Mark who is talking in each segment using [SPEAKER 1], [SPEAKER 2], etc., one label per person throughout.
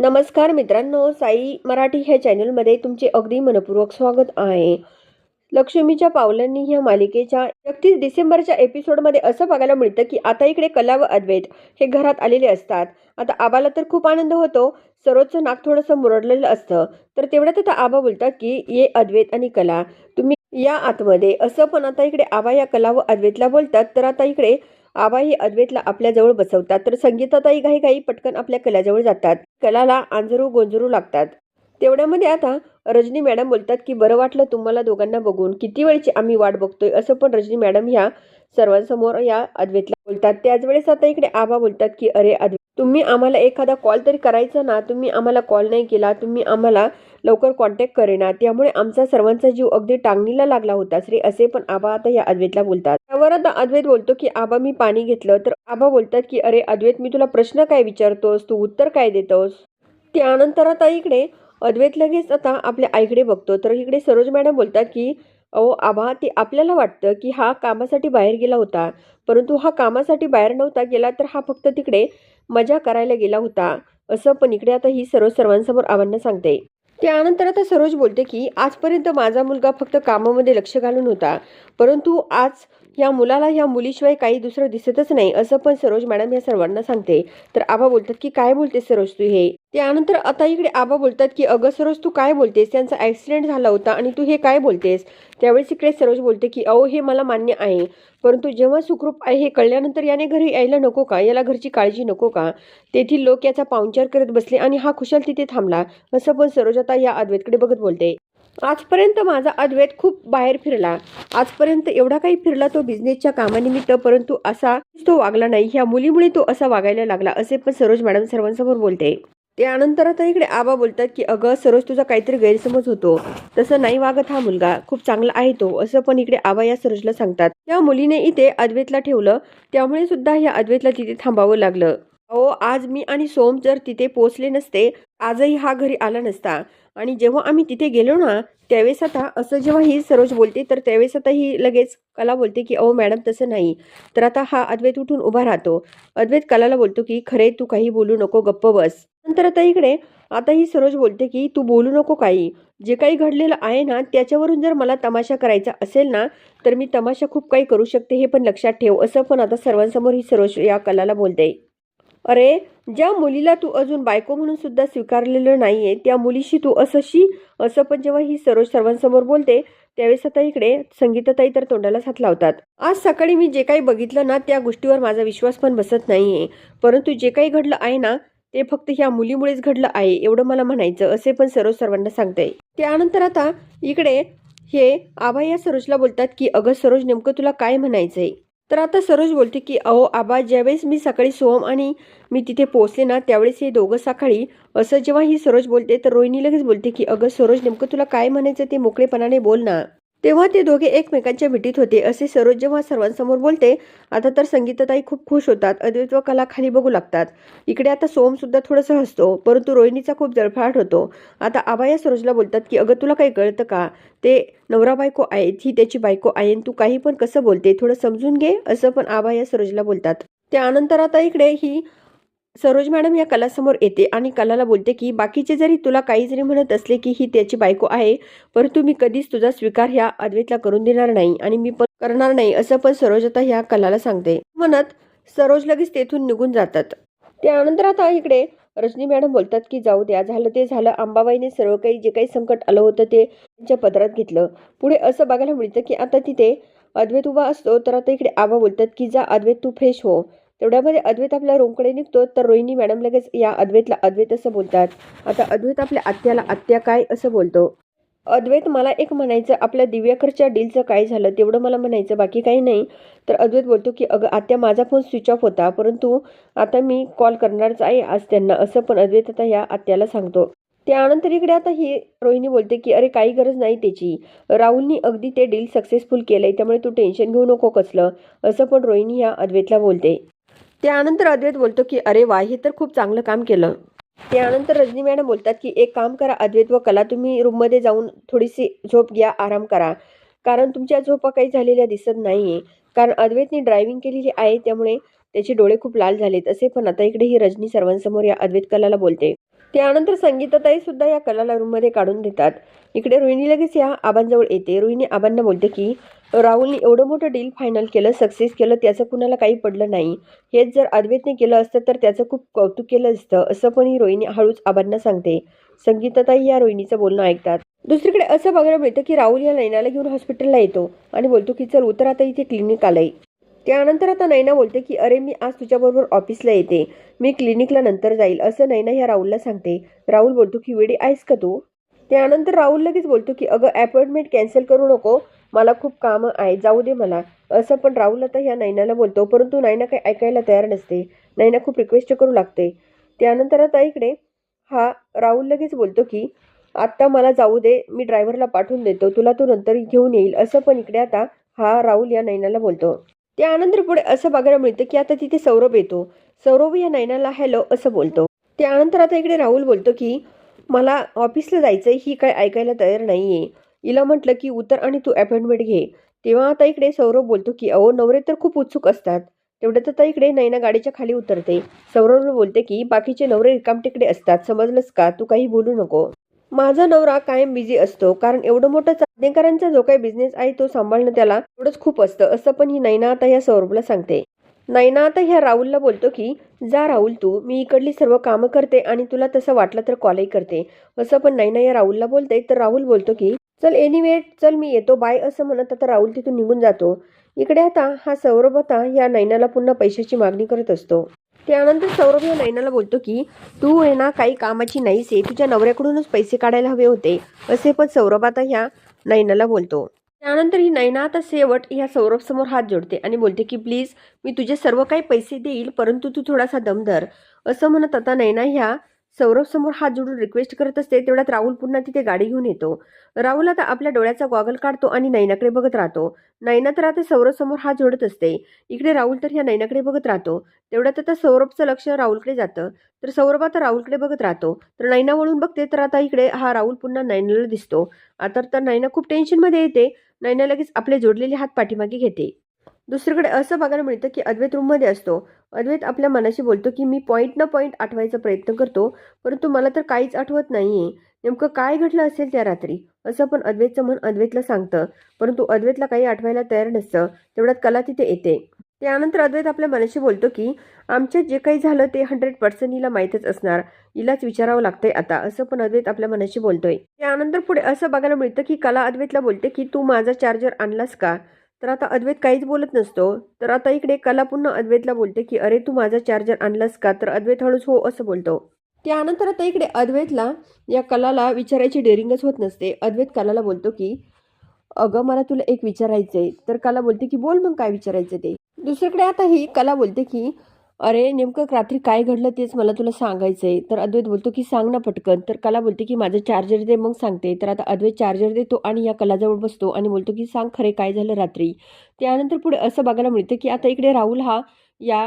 [SPEAKER 1] नमस्कार मित्रांनो साई मराठी ह्या चॅनलमध्ये तुमचे अगदी मनपूर्वक स्वागत आहे. लक्ष्मीच्या पावलांनी ह्या मालिकेच्या एकतीस डिसेंबरच्या एपिसोडमध्ये असं बघायला मिळतं की आता इकडे कला व अद्वैत हे घरात आलेले असतात. आता आबाला तर खूप आनंद होतो. सरोजचं नाक थोडंसं मुरडलेलं असतं. तर तेवढ्यात आता आबा बोलतात की ये अद्वैत आणि कला. तुम्ही या आतमध्ये. असं पण आता इकडे आबा या कला व अद्वैतला बोलतात. तर आता इकडे आबा ही अद्वैतला आपल्याजवळ बसवतात. तर संगीताताई घाई घाई पटकन आपल्या कलाजवळ जातात. कलाला आंजरू गोंजरू लागतात. तेवढ्यामध्ये आता रजनी मॅडम बोलतात की बरं वाटलं तुम्हाला दोघांना बघून. किती वेळची आम्ही वाट बघतोय? असं पण रजनी मॅडम ह्या सर्वांसमोर या अद्वैतला बोलतात. त्याच वेळेस आता इकडे आबा बोलतात की अरे अद्वैत तुम्ही आम्हाला एखादा कॉल तरी करायचा ना तुम्ही आम्हाला कॉल नाही केला तुम्ही आम्हाला लवकर कॉन्टॅक्ट करेना. त्यामुळे आमचा सर्वांचा जीव अगदी टांगणीला लागला होता. श्री असे पण आबा आता या अद्वैतला बोलतात. त्यावर आता अद्वैत बोलतो की आबा मी पाणी घेतलं. तर आबा बोलतात की अरे अद्वैत मी तुला प्रश्न काय विचारतोस? तू उत्तर काय देतोस? त्यानंतर आता इकडे अद्वैत लगेच आता आपल्या आईकडे बघतो. तर इकडे सरोज मॅडम बोलतात की अहो आबा ते आपल्याला वाटतं की हा कामासाठी बाहेर गेला होता परंतु हा कामासाठी बाहेर नव्हता गेला तर हा फक्त तिकडे मजा करायला गेला होता असं पण इकडे आता ही सरोज सर्वांसमोर आव्हानं सांगते. त्यानंतर आता सरोज बोलते की आजपर्यंत माझा मुलगा फक्त कामामध्ये लक्ष घालून होता परंतु आज या मुलाला ह्या मुलीशिवाय काही दुसरं दिसतच नाही असं पण सरोज मॅडम या सर्वांना सांगते. तर आबा बोलतात की काय बोलते सरोज तू हे? त्यानंतर आता इकडे आबा बोलतात की अगं सरोज तू काय बोलतेस? त्यांचा ॲक्सिडेंट झाला होता आणि तू हे काय बोलतेस? त्यावेळेस इकडे सरोज बोलते की अहो हे मला मान्य आहे. परंतु जेव्हा सुखरूप आहे हे कळल्यानंतर याने घरी यायला नको का? याला घरची काळजी नको का? तेथील लोक याचा पाहुणचार करत बसले आणि हा खुशाल तिथे थांबला. असं पण सरोज आता या अद्वैतकडे बघत बोलते. आजपर्यंत माझा अद्वैत खूप बाहेर फिरला. आजपर्यंत एवढा काही फिरला तो बिझनेसच्या कामानिमित्त परंतु असा तो वागला नाही. ह्या मुलीमुळे तो असा वागायला लागला असे पण सरोज मॅडम सर्वांसमोर बोलते. त्यानंतर आता इकडे आबा बोलतात की अगं सरोज तुझा काहीतरी गैरसमज होतो. तसं नाही वागत हा मुलगा. खूप चांगला आहे तो. असं पण इकडे आबा या सरोजला सांगतात. त्या मुलीने इथे अद्वैतला ठेवलं. त्यामुळे सुद्धा या अद्वैतला तिथे थांबावं लागलं. अहो आज मी आणि सोम जर तिथे पोचले नसते आजही हा घरी आला नसता. आणि जेव्हा आम्ही तिथे गेलो ना त्यावेळेस आता असं जेव्हा ही सरोज बोलते तर त्यावेळेस आता ही लगेच कला बोलते की अहो मॅडम तसं नाही. तर आता हा अद्वैत उठून उभा राहतो. अद्वैत कलाला बोलतो की खरे तू काही बोलू नको गप्प बस. नंतर आता इकडे आता ही सरोज बोलते की तू बोलू नको काही. जे काही घडलेलं आहे ना त्याच्यावरून जर मला तमाशा करायचा असेल ना तर मी तमाशा खूप काही करू शकते हे पण लक्षात ठेव. असं पण आता सर्वांसमोर ही सरोज या कलाला बोलते. अरे ज्या मुलीला तू अजून बायको म्हणून सुद्धा स्वीकारलेलं आहे त्या मुलीशी तू असंशी असं पण जेव्हा ही सरोज सर्वांसमोर बोलते त्यावेळेस आता इकडे संगीताताई तर तोंडाला साथ लावतात. आज सकाळी मी जे काही बघितलं ना त्या गोष्टीवर माझा विश्वास पण बसत नाही आहे परंतु जे काही घडलं आहे ना ते फक्त ह्या मुलीमुळेच घडलं आहे एवढं मला म्हणायचं असे पण सरोज सर्वांना सांगते. त्यानंतर आता इकडे हे आबा या सरोजला बोलतात की अगं सरोज नेमकं तुला काय म्हणायचंय? तर आता सरोज बोलते की अहो आबा ज्यावेळेस मी सकाळी सोहम आणि मी तिथे पोहोचले ना त्यावेळेस हे दोघं सकाळी असं जेव्हा ही सरोज बोलते तर रोहिणी लगेच बोलते की अगं सरोज नेमकं तुला काय म्हणायचं ते मोकळेपणाने बोल ना. तेव्हा ते दोघे एकमेकांच्या भेटीत होते. असे सरोज जेव्हा सर्वांसमोर बोलते आता तर संगीताताई खूप खुश होतात. अद्वैत व कला खाली बघू लागतात. इकडे आता सोम सुद्धा थोडंसं हसतो परंतु रोहिणीचा खूप जळफळाट होतो. आता आबाया सरोजला बोलतात की अगं तुला काही कळतं का? ते नवरा बायको आहेत ही त्याची बायको आहे आणि तू काही पण कसं बोलते? थोडं समजून घे असं पण आबाया सरोजला बोलतात. त्यानंतर आता इकडे ही सरोज मॅडम या कलासमोर येते आणि कलाला बोलते की बाकीचे जरी तुला काही जरी म्हणत असले की ही त्याची बायको आहे परंतु मी कधीच तुझा स्वीकार ह्या अद्वैतला करून देणार नाही आणि मी पण करणार नाही असं पण सरोज आता ह्या कलाला सांगते. म्हणत सरोज लगेच तेथून निघून जातात. त्यानंतर आता इकडे. रजनी मॅडम बोलतात की जाऊ द्या झालं ते झालं. अंबाबाईने सर्व काही जे काही संकट आलं होतं ते त्यांच्या पदरात घेतलं. पुढे असं बघायला मिळतं की आता तिथे अद्वैत उभा असतो तर आता इकडे आबा बोलतात की जा अद्वैत तू फ्रेश हो. तेवढ्यामध्ये अद्वैत आपल्या रूमकडे निघतो तर रोहिणी मॅडम लगेच या अद्वैतला अद्वैत असं बोलतात. आता अद्वैत आपल्या आत्याला आत्या काय? असं बोलतो. अद्वैत मला एक म्हणायचं आपल्या दिव्याकरच्या डीलचं काय झालं तेवढं मला म्हणायचं बाकी काही नाही. तर अद्वैत बोलतो की अगं आत्या माझा फोन स्विच ऑफ होता परंतु आता मी कॉल करणारच आहे आज त्यांना असं पण अद्वैत आता या आत्याला सांगतो. त्यानंतर इकडे आता ही रोहिणी बोलते की अरे काही गरज नाही त्याची. राहुलनी अगदी ते डील सक्सेसफुल केलंय त्यामुळे तू टेन्शन घेऊ नको कसलं असं पण रोहिणी या अद्वैतला बोलते. त्यानंतर अद्वैत बोलतो की अरे वा हे तर खूप चांगलं काम केलं. त्यानंतर रजनी मॅडम बोलतात की एक काम करा अद्वैत व कला तुम्ही रूममध्ये जाऊन थोडीशी झोप घ्या आराम करा. कारण तुमच्या झोपा काही झालेल्या दिसत नाही आहे कारण अद्वैतने ड्रायव्हिंग केलेली आहे त्यामुळे त्याचे डोळे खूप लाल झालेत. असे पण आता इकडे ही रजनी सर्वांसमोर या अद्वैत कलाला बोलते. त्यानंतर संगीताताई सुद्धा या कलाला रूममध्ये काढून देतात. इकडे रोहिणी लगेच या आबांजवळ येते. रोहिणी आबांना बोलते की राहुलने एवढं मोठं डील फायनल केलं सक्सेस केलं त्याचं कुणाला काही पडलं नाही. हेच जर अद्वैतने केलं असतं तर त्याचं खूप कौतुक केलं असतं असं पण ही रोहिणी हळूच आबांना सांगते. संगीताताई या रोहिणीचं बोलणं ऐकतात. दुसरीकडे असं बघायला मिळतं की राहुल या नैनाला घेऊन हॉस्पिटलला येतो आणि बोलतो की चल उतर आता इथे क्लिनिक आलंय. त्यानंतर आता नैना बोलते की अरे मी आज तुझ्याबरोबर ऑफिसला येते. मी क्लिनिकला नंतर जाईल असं नैना ह्या राहुलला सांगते. राहुल बोलतो की वेडी आहेस का तू? त्यानंतर राहुल लगेच बोलतो की अगं अपॉइंटमेंट कॅन्सल करू नको. मला खूप कामं आहे जाऊ दे मला. असं पण राहुल आता ह्या नैनाला बोलतो. परंतु नैना काही ऐकायला तयार नसते. नैना खूप रिक्वेस्ट करू लागते. त्यानंतर आता इकडे हा राहुल लगेच बोलतो की आत्ता मला जाऊ दे मी ड्रायव्हरला पाठवून देतो. तुला तो नंतर घेऊन येईल. असं पण इकडे आता हा राहुल या नैनाला बोलतो. त्यानंतर पुढे असं बघायला मिळतं की आता तिथे सौरभ येतो. सौरभ या नैनाला हॅलो असं बोलतो. त्यानंतर आता इकडे राहुल बोलतो की मला ऑफिसला जायचं ही काय ऐकायला तयार नाही आहे हिला म्हटलं की उतर आणि तू अपॉइंटमेंट घे. तेव्हा आता इकडे सौरव बोलतो की अहो नवरे तर खूप उत्सुक असतात. तेवढ्यात आता इकडे नैना गाडीच्या खाली उतरते. सौरवला बोलते की बाकीचे नवरे रिकामटेकडे असतात. समजलंस का? तू काही बोलू नको. माझा नवरा कायम बिझी असतो. कारण एवढं मोठं चांदेकरांचा जो काही बिझनेस आहे तो सांभाळणं त्याला एवढंच खूप असतं. असं पण ही नैना आता ह्या सौरभला सांगते. नैना आता ह्या राहुलला बोलतो की जा राहुल तू. मी इकडली सर्व कामं करते आणि तुला तसं वाटलं तर कॉलही करते. असं पण नैना या राहुलला बोलते. तर राहुल बोलतो की चल एनिवे चल मी येतो बाय असं म्हणत आता राहुल तिथून निघून जातो. इकडे आता हा सौरभ आता या नैनाला पुन्हा पैशाची मागणी करत असतो. त्यानंतर सौरभ या नैनाला बोलतो की तू आहे ना काही कामाची नाहीस आहे तुझ्या नवऱ्याकडूनच पैसे काढायला हवे होते. असे पण सौरभ आता ह्या नैनाला बोलतो. त्यानंतर ही नैना आता शेवट ह्या सौरभ समोर हात जोडते आणि बोलते की प्लीज मी तुझे सर्व काही पैसे देईल परंतु तू थोडासा दमधर असं म्हणत आता नैना ह्या सौरभ समोर हात जोडून रिक्वेस्ट करत असते तेवढ्यात राहुल पुन्हा तिथे गाडी घेऊन येतो. राहुल आता आपल्या डोळ्याचा गॉगल काढतो आणि नैनाकडे बघत राहतो. नैना तर आता सौरभ समोर हात जोडत असते. इकडे राहुल तर ह्या नैनाकडे बघत राहतो. तेवढ्यात आता सौरभचं लक्ष राहुलकडे जातं. तर सौरभ आता राहुलकडे बघत राहतो. तर नैना वळून बघते तर आता इकडे हा राहुल पुन्हा नैनाला दिसतो. आता तर नैना खूप टेन्शनमध्ये येते. नैना लगेच आपले जोडलेले हात पाठीमागे घेते. दुसरीकडे असं बघायला मिळतं की अद्वैत रूममध्ये असतो. अद्वैत आपल्या मनाशी बोलतो की मी पॉईंट न पॉईंट आठवायचा प्रयत्न करतो परंतु मला तर काहीच आठवत नाही आहे नेमकं काय घडलं असेल त्या रात्री? असं पण अद्वैतचं मन अद्वैतला सांगतं. परंतु अद्वैतला काही आठवायला तयार नसतं. तेवढ्यात कला तिथे येते. त्यानंतर अद्वैत आपल्या मनाशी बोलतो की आमच्यात जे काही झालं ते हंड्रेड पर्सेंट हिला माहीतच असणार. हिलाच विचारावं लागतंय आता. असं पण अद्वैत आपल्या मनाशी बोलतोय. त्यानंतर पुढे असं बघायला मिळतं की कला अद्वैतला बोलते की तू माझा चार्जर आणलास का? तर आता अद्वैत काहीच बोलत नसतो. तर आता इकडे कला पुन्हा अद्वैतला बोलते की अरे तू माझा चार्जर आणलास का? तर अद्वैत हळूच हो असं बोलतो. त्यानंतर आता इकडे अद्वैतला या कलाला विचारायची डेअरिंगच होत नसते. अद्वैत कलाला बोलतो की अगं मला तुला एक विचारायचं आहे तर कला बोलते की बोल मग काय विचारायचं ते? दुसरीकडे आता ही कला बोलते की अरे नेमकं रात्री काय घडलं तेच मला तुला सांगायचं आहे तर अद्वैत बोलतो की सांग ना पटकन. तर कला बोलते की माझं चार्जर दे. मग सांगते. तर आता अद्वैत चार्जर देतो आणि या कलाजवळ बसतो आणि बोलतो की सांग खरे काय झालं रात्री? त्यानंतर पुढे असं बघायला मिळतं की आता इकडे राहुल हा या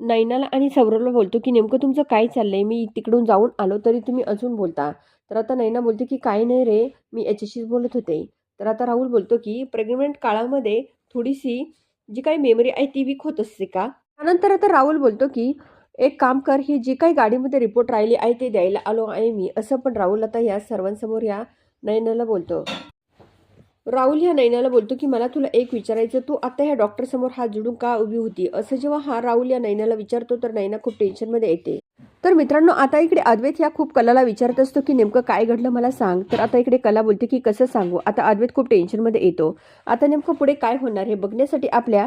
[SPEAKER 1] नैनाला आणि सौरवला बोलतो की नेमकं तुमचं काय चाललंय? मी तिकडून जाऊन आलो तरी तुम्ही अजून बोलता. तर आता नैना बोलते की काय नाही रे मी याच्याशीच बोलत होते. तर आता राहुल बोलतो की प्रेग्नंट काळामध्ये थोडीशी जी काही मेमरी आहे ती वीक होत असते का? त्यानंतर आता राहुल बोलतो की एक काम कर ही जी काही गाडीमध्ये रिपोर्ट राहिली आहे ते द्यायला आलो आहे मी. असं पण राहुल आता या सर्वांसमोर या नैनाला बोलतो. राहुल ह्या नैनाला बोलतो की मला तुला एक विचारायचं तू आता ह्या डॉक्टरसमोर हात जोडून का उभी होती? असं जेव्हा हा राहुल या नैनाला विचारतो तर नैना खूप टेन्शनमध्ये येते. तर मित्रांनो आता इकडे अद्वैत ह्या खूप कलाला विचारत असतो की नेमकं काय घडलं मला सांग? तर आता इकडे कला बोलते की कसं सांगू? आता अद्वैत खूप टेन्शनमध्ये येतो. आता नेमकं पुढे काय होणार हे बघण्यासाठी आपल्या